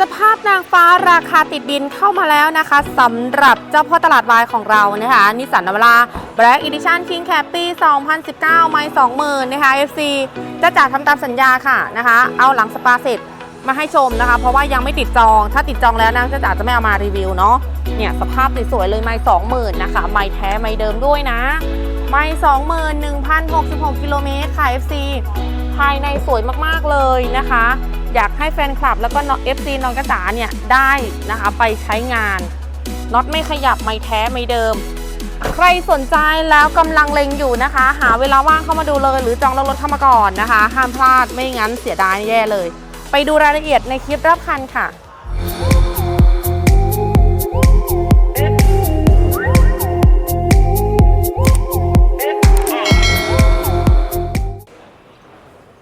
สภาพนางฟ้าราคาติดดินเข้ามาแล้วนะคะสำหรับเจ้าพ่อตลาดวายของเรานะคะนิสันนาวา Black Edition King Cap ปี 2019 ไม่20,000นะคะ FC จะจ่าทำตามสัญญาค่ะนะคะ เอาหลังสปาเสร็จมาให้ชมนะคะ เพราะว่ายังไม่ติดจอง ถ้าติดจองแล้วนะจะจ่าจะไม่เอามารีวิวเนาะเนี่ยสภาพสวยๆเลยไม่20,000นะคะไม่แท้ไม่เดิมด้วยนะไม่21,066กิโลเมตรค่ะ FC ภายในสวยมากๆเลยนะคะ อยากให้แฟนคลับแล้วก็น้อง FC น้องกระจ๋าเนี่ยได้นะคะไปใช้งานน็อตไม่ขยับไม่แท้ไม่เดิม ใครสนใจแล้วกำลังเล็งอยู่นะคะ หาเวลาว่างเข้ามาดูเลย หรือจองรถเข้ามาก่อนนะคะ ห้ามพลาดไม่งั้นเสียดายแย่เลย ไปดูรายละเอียดในคลิปรับคันค่ะ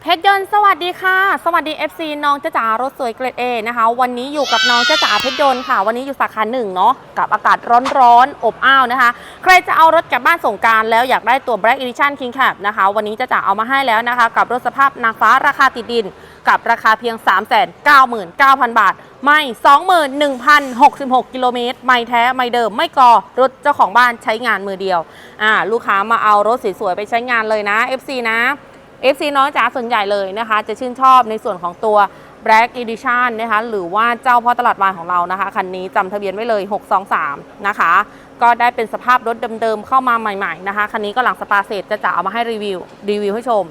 เพชรยนต์สวัสดีค่ะ สวัสดี FC น้องจ้าจ๋ารถสวยเกรดเอนะคะ วันนี้อยู่กับน้องจ้าจ๋าเพชรยนต์ค่ะ วันนี้อยู่สาขาหนึ่งเนาะกับอากาศร้อนๆ อบอ้าวนะคะ ใครจะเอารถกลับบ้านส่งการแล้วอยากได้ตัว Black Edition King Cap นะคะ วันนี้จ้าจ๋าเอามาให้แล้วนะคะ กับรถสภาพนางฟ้าราคาติดดิน กับราคาเพียง 399,000 บาท ไม่ 21,066 กิโลเมตร ไม่แท้ไม่เดิมไม่กอรถเจ้าของบ้านใช้งานมือเดียวอ่าลูกค้ามาเอารถสวยๆไปใช้งานเลยนะ FC นะ FC น้องจ๋าส่วนใหญ่เลยนะคะ จะชื่นชอบในส่วนของตัว Black Edition นะคะหรือว่าเจ้าพ่อตลาดวายของเรานะคะคันนี้จำทะเบียนไว้เลย 623 นะคะ ก็ได้เป็นสภาพรถเดิมๆ เข้ามาใหม่ๆนะคะคันนี้ก็หลังสปาเสร็จจะจ๋าเอามาให้รีวิวรีวิวให้ชม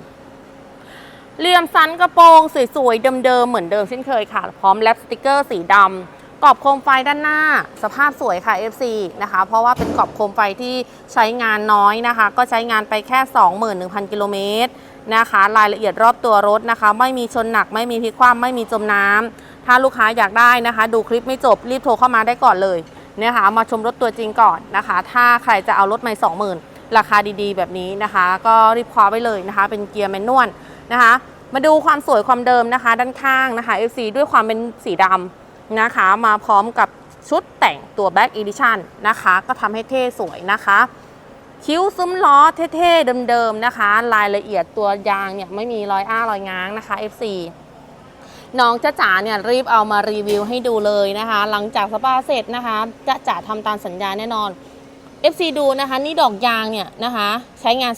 เหลี่ยมสันกระโปรงสวยๆเดิมๆเหมือนเดิมเช่นเคยค่ะ พร้อมแลปสติกเกอร์สีดำ กรอบโคมไฟด้านหน้า สภาพสวยค่ะ FC นะคะ เพราะว่าเป็นกรอบโคมไฟที่ใช้งานน้อยนะคะ ก็ใช้งานไปแค่ 21,000 กิโลเมตรนะคะ รายละเอียดรอบตัวรถนะคะ ไม่มีชนหนักไม่มีพลิกคว่ำไม่มีจมน้ำถ้าลูกค้าอยากได้นะคะ ดูคลิปไม่จบรีบโทรเข้ามาได้ก่อนเลยนะคะมาชมรถตัวจริงก่อนนะคะ ถ้าใครจะเอารถใหม่ 20,000 ราคาดีๆ แบบนี้นะคะ ก็รีบคว้าไว้เลยนะคะ เป็นเกียร์แมนนวลนะคะ มาดูความสวยความเดิมนะคะ ด้านข้างนะคะ FC ด้วยความเป็นสีดำ นะคะ มาพร้อมกับชุดแต่งตัว Black Edition นะคะ ก็ทำให้เท่สวยนะคะ คิ้วซุ้มล้อเท่ๆเดิมๆนะคะ รายละเอียดตัวยางเนี่ยไม่มีรอยอ้ารอยง้างนะคะ FC น้องจ้าจ๋าเนี่ยรีบเอามารีวิวให้ดูเลยนะคะ หลังจากสปาเสร็จนะคะจ้าจ๋าทำตามสัญญาแน่นอน FC ดูนะคะ นี่ดอกยางเนี่ยนะคะ ใช้งาน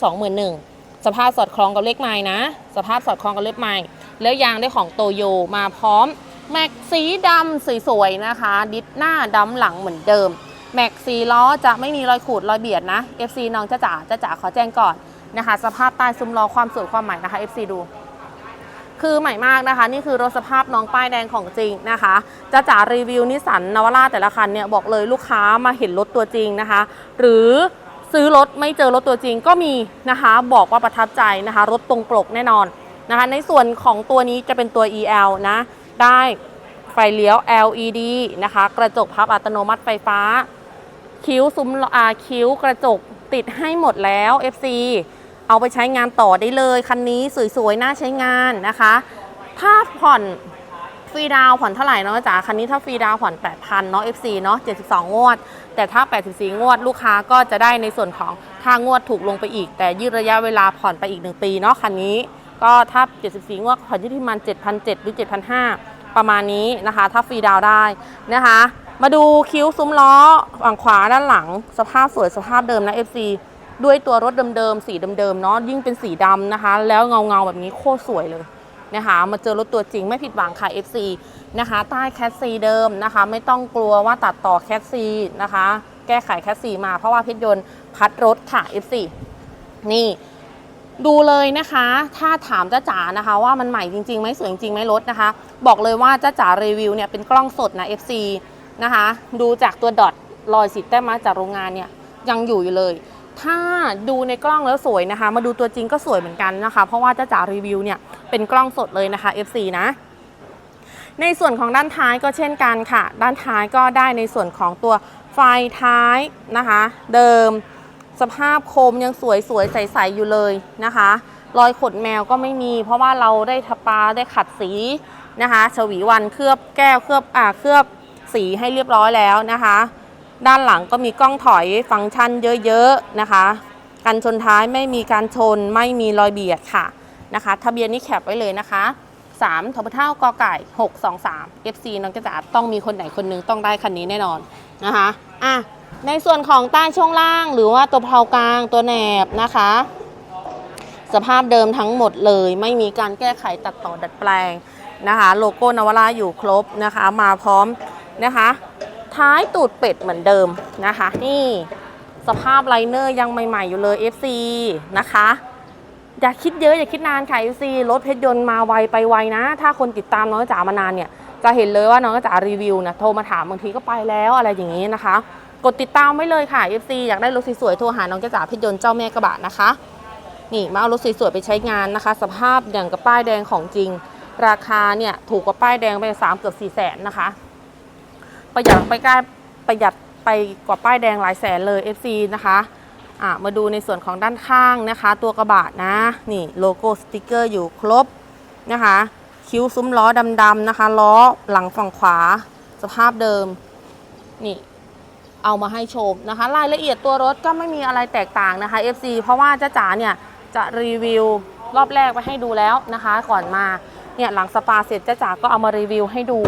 21,000สภาพสอดคล้องกับเลขไม้นะ สภาพสอดคล้องกับเลขไม้แล้วยางได้ของโตโยมาพร้อม แม็กสีดำสวยๆนะคะ ดิสหน้าดำหลังเหมือนเดิม แม็กซีล้อจะไม่มีรอยขูดรอยเบียดนะ FC น้องจ้าจ๋าจ้าจ๋าขอแจ้งก่อนนะคะ สภาพใต้ซุ้มล้อความสวยความใหม่นะคะ FC ดู คือใหม่มากนะคะ นี่คือรถสภาพน้องป้ายแดงของจริงนะคะจ้าจ๋ารีวิวนิสสันนวราแต่ละคันเนี่ยบอกเลยลูกค้ามาเห็นรถตัวจริงนะคะ หรือซื้อรถไม่เจอรถตัวจริงก็มีนะคะ บอกว่าประทับใจนะคะ รถตรงปกแน่นอนนะคะ ในส่วนของตัวนี้จะเป็นตัว EL นะ ได้ไฟเลี้ยว LED นะคะ กระจกพับอัตโนมัติไฟฟ้า คิ้วซุ้มอาคิ้วกระจกติดให้หมดแล้ว FC เอาไปใช้งานต่อได้เลย คันนี้สวยๆ น่าใช้งานนะคะ ถ้าผ่อนฟรีดาวผ่อนเท่าไหร่เนาะจ๋าคันนี้ถ้าฟรีดาวผ่อน 8,000 เนาะ FC เนาะ 72 งวด แต่ถ้า 84 งวด ลูกค้าก็จะได้ในส่วนของค่างวดถูกลงไปอีก แต่ยืดระยะเวลาผ่อนไปอีก 1 ปีเนาะคันนี้ ก็ถ้า 74 งวดผ่อนี้ที่ประมาณ7,700หรือ7,500ประมาณนี้นะคะ ถ้าฟรีดาวได้นะคะ มาดูคิ้วซุ้มล้อฝั่งขวาด้านหลัง สภาพสวยสภาพเดิมนะ FC ด้วยตัวรถเดิมๆ สีเดิมๆ เนาะยิ่งเป็นสีดำนะคะ แล้วเงาๆ แบบนี้โคตรสวยเลยนะคะ มาเจอรถตัวจริงไม่ผิดหวังค่ะ FC นะคะ ใต้แคสซีเดิมนะคะ ไม่ต้องกลัวว่าตัดต่อแคสซีนะคะ แก้ไขแคสซีมาเพราะว่าเพชรยนต์พัดรถค่ะ FC นี่ ดูเลยนะคะ ถ้าถามจ้าจ๋านะคะ ว่ามันใหม่จริงๆไหมสวยจริงไหมรถนะคะ บอกเลยว่าจ้าจ๋ารีวิวเนี่ยเป็นกล้องสดนะ FC นะคะ ดูจากตัวดอทรอยสีแต้มมาจากโรงงานเนี่ยยังอยู่อยู่เลย ถ้าดูในกล้องแล้วสวยนะคะ มาดูตัวจริงก็สวยเหมือนกันนะคะ เพราะว่าจ้าจ๋ารีวิวเนี่ยเป็นกล้องสดเลยนะคะ FC นะในส่วนของด้านท้ายก็เช่นกันค่ะ ด้านท้ายก็ได้ในส่วนของตัวไฟท้ายนะคะ เดิม สภาพโคมยังสวยสวยๆใสๆอยู่เลยนะคะ รอยขนแมวก็ไม่มี เพราะว่าเราได้ทาปาได้ขัดสีนะคะฉวีวันเคลือบแก้วเคลือบอ่าเคลือบสีให้เรียบร้อยแล้วนะคะ ด้านหลังก็มีกล้องถอยฟังก์ชันเยอะๆนะคะกันชนท้ายไม่มีการชนไม่มีรอยเบียดค่ะนะคะทะเบียนนี้แคปไว้เลยนะคะ3ทบเท่ากอไก่ 623 FC น้องจะจ๋าต้องมีคนไหนคนนึงต้องได้คันนี้แน่นอนนะคะอะ ในส่วนของใต้ช่วงล่างหรือว่าตัวเพลากลางตัวแหนบนะคะ สภาพเดิมทั้งหมดเลย ไม่มีการแก้ไขตัดต่อดัดแปลงนะคะ โลโก้นวราอยู่ครบนะคะ มาพร้อมนะคะ ท้ายตูดเป็ดเหมือนเดิมนะคะ นี่สภาพไลเนอร์ยังใหม่ ๆ อยู่เลย FC นะคะ อย่าคิดเยอะอย่าคิดนานค่ะ FC รถเพชรยนต์มาไวไปไวนะ ถ้าคนติดตามน้องจ๋ามานานเนี่ย จะเห็นเลยว่าน้องจ๋ารีวิวนะโทรมาถามบางทีก็ไปแล้วอะไรอย่างนี้นะคะ กดติดตามไว้เลยค่ะ FC อยากได้รถสวยๆโทรหาน้องจ๋าเพชรยนต์เจ้าแม่กระบะนะคะ นี่มาเอารถสวยๆไปใช้งานนะคะ สภาพอย่างกับป้ายแดงของจริง ราคาเนี่ยถูกกว่าป้ายแดงไปสามเกือบสี่แสนนะคะ ประหยัดไปใกล้ประหยัดไปกว่าป้ายแดงหลายแสนเลย FC นะคะอะมาดูในส่วนของด้านข้างนะคะ ตัวกระบะนะนี่โลโก้สติกเกอร์อยู่ครบนะคะ คิ้วซุ้มล้อดำๆนะคะ ล้อหลังฝั่งขวา สภาพเดิม นี่ เอามาให้ชมนะคะ รายละเอียดตัวรถก็ไม่มีอะไรแตกต่างนะคะ FC เพราะว่าจ้าจ๋าเนี่ยจะรีวิวรอบแรกไปให้ดูแล้วนะคะ ก่อนมาเนี่ยหลังสปาเสร็จจ้าจ๋าก็เอามารีวิวให้ดู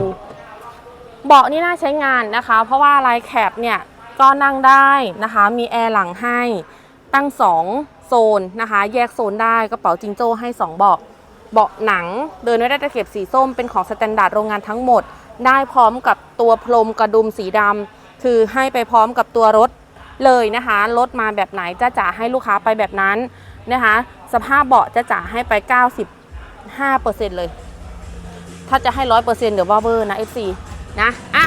เบาะนี่น่าใช้งานนะคะ เพราะว่าลายแคปเนี่ยก็นั่งได้นะคะ มีแอร์หลังให้ตั้ง 2 โซนนะคะ แยกโซนได้กระเป๋าจิงโจ้ให้ 2 เบาะเบาะหนังเดินไม่ได้ตะเข็บสีส้มเป็นของสแตนดาร์ดโรงงานทั้งหมด ได้พร้อมกับตัวพรมกระดุมสีดำ คือให้ไปพร้อมกับตัวรถเลยนะคะรถมาแบบไหนจ้าจ๋าให้ลูกค้าไปแบบนั้นนะคะ สภาพเบาะจ้าจ๋าให้ไป 95%เลย ถ้าจะให้ร้อยเปอร์เซ็นต์เดี๋ยวว่าเบอร์นะ FC นะอะ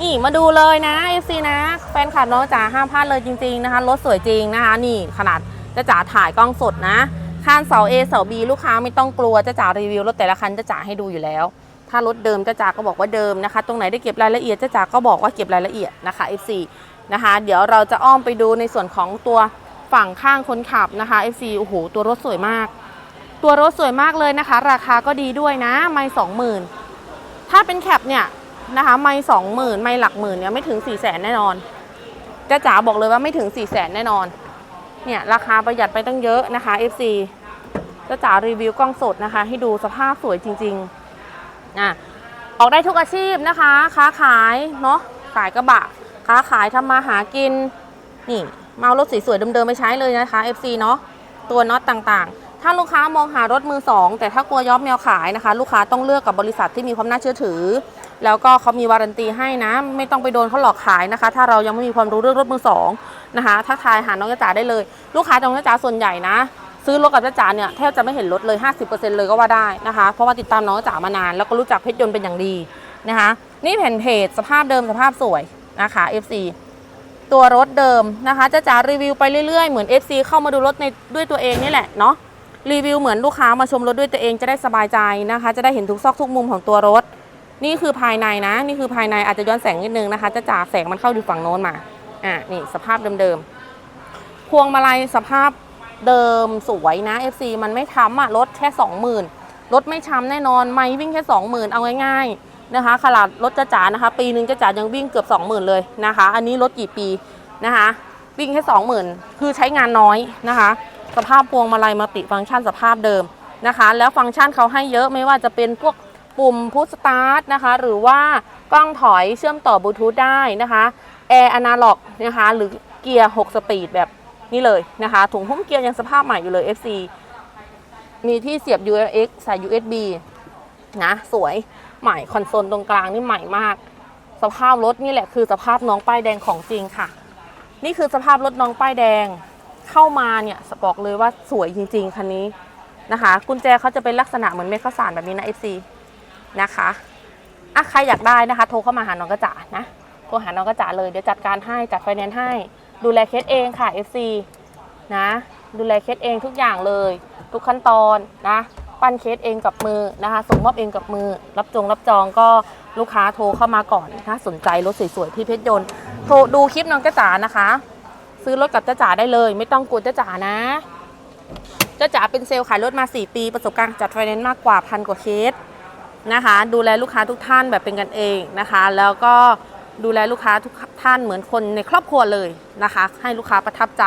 นี่มาดูเลยนะ FC นะ แฟนคลับน้องจ๋าห้ามพลาดเลยจริงๆนะคะรถสวยจริงนะคะ นี่ขนาดจะจ๋าถ่ายกล้องสดนะข้างเสา A เสา B ลูกค้าไม่ต้องกลัวจะจ๋ารีวิวรถแต่ละคันจะจ๋าให้ดูอยู่แล้ว ถ้ารถเดิมจะจ๋าก็บอกว่าเดิมนะคะ ตรงไหนได้เก็บรายละเอียดจะจ๋าก็บอกว่าเก็บรายละเอียดนะคะ FC นะคะ เดี๋ยวเราจะอ้อมไปดูในส่วนของตัวฝั่งข้างคนขับนะคะ FC โอ้โหตัวรถสวยมาก ตัวรถสวยมากเลยนะคะ ราคาก็ดีด้วยนะไม่สองหมื่นถ้าเป็นแคปเนี่ยนะคะไม่สองหมื่นไม่หลักหมื่นเนี่ยไม่ถึง4ี่แสนแน่นอนจ้าจ๋าบอกเลยว่าไม่ถึง4ี่แสนแน่นอนเนี่ยราคาประหยัดไปตั้งเยอะนะคะ FC จ้าจ๋ารีวิวกล้องสดนะคะ ให้ดูสภาพสวยจริง ๆ อะออกได้ทุกอาชีพนะคะ ค้าขายเนาะขายกระบะ ค้าขายทำมาหากิน นี่มาเอารถสวยๆเดิมๆไปใช้เลยนะคะ FC เนาะตัวน็อตต่างๆ ถ้าลูกค้ามองหารถมือสองแต่ถ้ากลัวย้อมแมวขายนะคะ ลูกค้าต้องเลือกกับบริษัทที่มีความน่าเชื่อถือ แล้วก็เขามีวารันตีให้นะ ไม่ต้องไปโดนเขาหลอกขายนะคะ ถ้าเรายังไม่มีความรู้เรื่องรถมือสองนะคะถ้าทายหาน้องจ๋าได้เลย ลูกค้าน้องจ้าจ๋าส่วนใหญ่นะ ซื้อรถกับจ้าจ๋าเนี่ยแทบจะไม่เห็นรถเลย 50%เลยก็ว่าได้นะคะ เพราะว่าติดตามน้องจ๋ามานาน แล้วก็รู้จักเพชรยนต์เป็นอย่างดีนะคะ นี่แผ่นเพจสภาพเดิมสภาพสวยนะคะ FC ตัวรถเดิมนะคะจะจ๋ารีวิวไปเรื่อยๆ เหมือน FC เข้ามาดูรถในด้วยตัวเองนี่แหละเนาะรีวิวเหมือนลูกค้ามาชมรถด้วยตัวเองจะได้สบายใจนะคะ จะได้เห็นทุกซอกทุกมุมของตัวรถ นี่คือภายในนะ นี่คือภายในอาจจะย้อนแสงนิดนึงนะคะจะจ๋าแสงมันเข้าอยู่ฝั่งโน้นมาอะนี่สภาพเดิมๆพวงมาลัยสภาพ เดิมสวยนะ FC มันไม่ช้ำอะรถแค่ 20,000 รถไม่ช้ำแน่นอนไม่วิ่งแค่ 20,000 เอาง่ายๆนะคะขนาดรถจ้าจ๋านะคะ ปีหนึ่งจ้าจ๋ายังวิ่งเกือบ 20,000 เลยนะคะ อันนี้รถกี่ปีนะคะ วิ่งแค่ 20,000 คือใช้งานน้อยนะคะ สภาพพวงมาลัยมัลติฟังก์ชันสภาพเดิมนะคะ แล้วฟังก์ชันเขาให้เยอะไม่ว่าจะเป็นพวกปุ่มพุชสตาร์ทนะคะ หรือว่ากล้องถอยเชื่อมต่อบลูทูธได้นะคะแอร์อนาล็อกนะคะหรือเกียร์ 6 สปีดแบบ นี้เลยนะคะถุงหุ้มเกียร์ยังสภาพใหม่อยู่เลย FC มีที่เสียบ UX ใส่ USB นะสวยใหม่คอนโซลตรงกลางนี่ใหม่มาก สภาพรถนี่แหละคือสภาพน้องป้ายแดงของจริงค่ะ นี่คือสภาพรถน้องป้ายแดงเข้ามาเนี่ยบอกเลยว่าสวยจริง ๆคันนี้นะคะ กุญแจเขาจะเป็นลักษณะเหมือนเม็ดข้าวสารแบบนี้นะ FC นะคะอะใครอยากได้นะคะ โทรเข้ามาหาน้องกระจ๋านะโทรหาน้องกระจ๋าเลยเดี๋ยวจัดการให้จัดไฟแนนซ์ให้ ดูแลเคสเองค่ะ FC นะ ดูแลเคสเองทุกอย่างเลย ทุกขั้นตอนนะ ปั้นเคสเองกับมือนะคะส่งมอบเองกับมือ รับจงรับจองก็ลูกค้าโทรเข้ามาก่อนถ้าสนใจรถสวยๆที่เพชรยนต์โทรดูคลิปน้องจ้าจ๋านะคะ ซื้อรถกับจ้าจ๋าได้เลย ไม่ต้องกลัวจ้าจ๋านะจ้าจ๋าเป็นเซลล์ขายรถมา 4 ปี ประสบการณ์จัดไฟแนนซ์มากกว่าพันกว่าเคสนะคะ ดูแลลูกค้าทุกท่านแบบเป็นกันเองนะคะ แล้วก็ ดูแลลูกค้าทุกท่านเหมือนคนในครอบครัวเลยนะคะ ให้ลูกค้าประทับใจ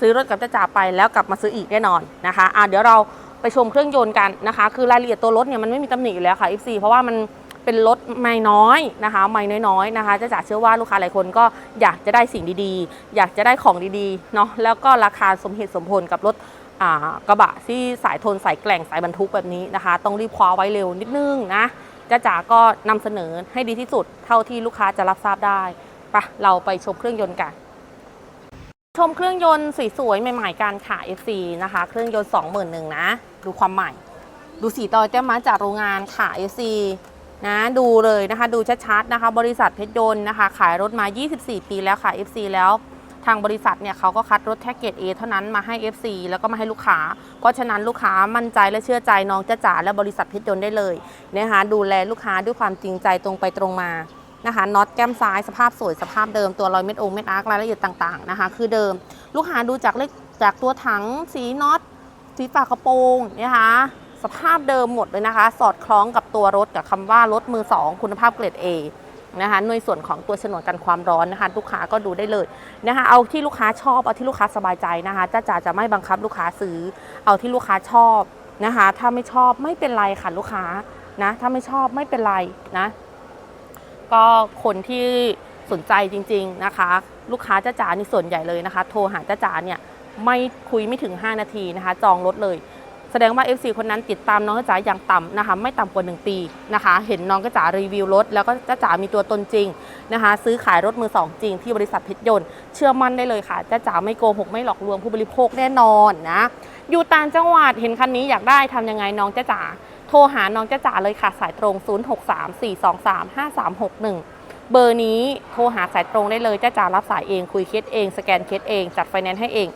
ซื้อรถกับจ้าจ๋าไปแล้วกลับมาซื้ออีกแน่นอนนะคะอะเดี๋ยวเราไปชมเครื่องยนต์กันนะคะ คือรายละเอียดตัวรถเนี่ยมันไม่มีตำหนิอยู่แล้วค่ะ FC เพราะว่ามันเป็นรถไม่น้อยนะคะ ไม่น้อยๆนะคะจะจ๋าเชื่อว่าลูกค้าหลายคนก็อยากจะได้สิ่งดีๆ อยากจะได้ของดีๆเนาะแล้วก็ราคาสมเหตุสมผลกับรถกระบะที่สายทนสายแกล่งสายบรรทุกแบบนี้นะคะ ต้องรีบคว้าไว้เร็วนิดนึงนะ จ้าจ๋าก็นำเสนอให้ดีที่สุดเท่าที่ลูกค้าจะรับทราบได้ไปะเราไปชมเครื่องยนต์กัน ชมเครื่องยนต์สวยๆใหม่ๆกันค่ะ FC นะคะ เครื่องยนต์21,000นะ ดูความใหม่ ดูสีตอยแต้มมาจากโรงงานค่ะ FC นะดูเลยนะคะ ดูชัดๆนะคะ บริษัทเพชรยนต์นะคะ ขายรถมา 24 ปีแล้วค่ะ FC แล้ว ทางบริษัทเนี่ยเขาก็คัดรถแท็กเกต A เท่านั้นมาให้ FC แล้วก็มาให้ลูกค้า เพราะฉะนั้นลูกค้ามั่นใจและเชื่อใจน้องจ้าจ๋าและบริษัทเพชรยนต์ได้เลยนะคะดูแลลูกค้าด้วยความจริงใจตรงไปตรงมานะคะน็อตแก้มซ้ายสภาพสวยสภาพเดิมตัวรอยเม็ดองเม็ดอาร์ครายละเอียดต่างๆนะคะคือเดิมลูกค้าดูจากเลขจากตัวถังสีน็อตสีฝากระโปรงนะคะสภาพเดิมหมดเลยนะคะ สอดคล้องกับตัวรถกับคำว่ารถมือ 2 คุณภาพเกรด A นะคะในส่วนของตัวฉนวนกันความร้อนนะคะลูกค้าก็ดูได้เลยนะคะเอาที่ลูกค้าชอบเอาที่ลูกค้าสบายใจนะคะจ้าจ๋าจะไม่บังคับลูกค้าซื้อ เอาที่ลูกค้าชอบนะคะ ถ้าไม่ชอบไม่เป็นไรค่ะลูกค้านะถ้าไม่ชอบไม่เป็นไรนะก็คนที่สนใจจริง ๆนะคะ ลูกค้าจ้าจ๋าในส่วนใหญ่เลยนะคะ โทรหาจ้าจ๋าเนี่ยไม่คุยไม่ถึง 5 นาทีนะคะ จองรถเลย ดงว่า FC คนนั้นติดตามน้องจ้าจ๋าอย่างต่ำนะคะ ไม่ต่ำกว่า 1 ปีนะคะ เห็นน้องจ้าจ๋ารีวิวรถ แล้วก็จ้าจ๋ามีตัวตนจริงนะคะ ซื้อขายรถมือสองจริงที่บริษัทเพชรยนต์เชื่อมั่นได้เลยค่ะจ้าจ๋าไม่โกหกไม่หลอกลวงผู้บริโภคแน่นอนนะอยู่ต่างจังหวัดเห็นคันนี้อยากได้ทำยังไงน้องจ้าจ๋าโทรหาน้องจ้าจ๋าเลยค่ะสายตรง 0634235361 เบอร์นี้โทรหาสายตรงได้เลยจ้าจ๋ารับสายเองคุยเคสเอง สแกนเคสเองจัดไฟแนนซ์ให้เอง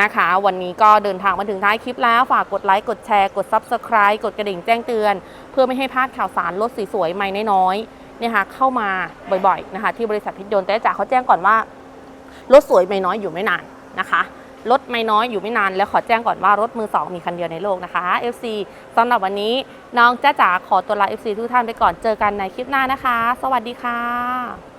นะคะ วันนี้ก็เดินทางมาถึงท้ายคลิปแล้ว ฝากกดไลค์กดแชร์กด Subscribe กดกระดิ่งแจ้งเตือน เพื่อไม่ให้พลาดข่าวสารรถสวยๆใหม่น้อยๆเนี่ยค่ะเข้ามาบ่อยๆนะคะ ที่บริษัทพิจยนต์แต่จ๋าเขาแจ้งก่อนว่ารถสวยไม่น้อยอยู่ไม่นานนะคะรถไม่น้อยอยู่ไม่นาน แล้วขอแจ้งก่อนว่ารถมือสองมีคันเดียวในโลกนะคะ FC สำหรับวันนี้น้องจ้าจ๋าขอตัวลา FC ทุกท่านไปก่อนเจอกันในคลิปหน้านะคะ สวัสดีค่ะ